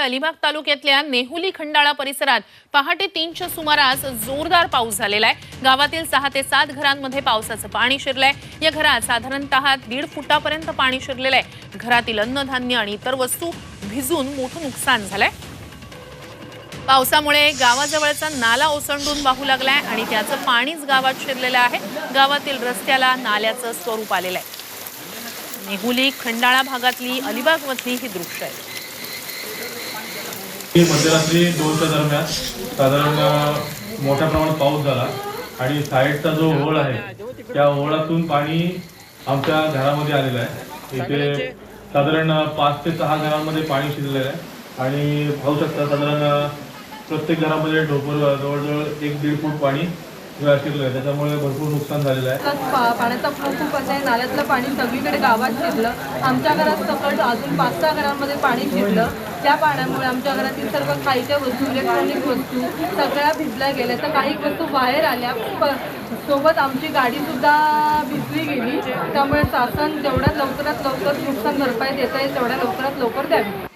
अलिबाग तालुक्यातल्या नेहुली खंडाळा परिसरात पहाटे तीनच्या सुमारास जोरदार पाऊस झालेला आहे. गावातील सहा ते सात घरांमध्ये पावसाचं पाणी शिरलंय. या घरात साधारणतः दीड फुटापर्यंत पाणी शिरलेलं आहे. घरातील अन्नधान्य आणि इतर वस्तू भिजून मोठं नुकसान झालंय. पावसामुळे गावाजवळचा नाला ओसंडून वाहू लागलाय आणि त्याचं पाणीच गावात शिरलेलं आहे. गावातील रस्त्याला नाल्याचं स्वरूप आलेलं आहे. नेहुली खंडाळा भागातली अलिबागमधली ही दृश्य आहे. मध्यरात्री दोनच्या दरम्यान साधारण मोठ्या प्रमाणात पाऊस झाला आणि साईडचा जो ओळ आहे त्या ओळातून पाणी आमच्या घरामध्ये आलेलं आहे. इथे साधारण पाच ते सहा घरांमध्ये पाणी शिरलेलं आहे आणि पाहू शकता साधारण प्रत्येक घरामध्ये ढोपर जवळजवळ एक दीड फूट पाणी शिरलं आहे. त्याच्यामुळे भरपूर नुकसान झालेलं आहे. पाण्याचा फ्लो खूप आहे नाल्यातलं पाणी सगळीकडे गावात शिरलं. आमच्या घरात सकट अजून पाच सहा घरांमध्ये पाणी शिरलं. त्या पाण्यामुळे आमच्या घरातील सर्व काहीच्या वस्तू इलेक्ट्रॉनिक वस्तू सगळ्या भिजल्या गेल्या. तर काही वस्तू बाहेर आल्या. सोबत आमची गाडी सुद्धा भिजली गेली. त्यामुळे शासन जेवढ्यात लवकरात लवकर नुकसान भरपाई देता येईल तेवढ्या लवकरात लवकर द्यावी.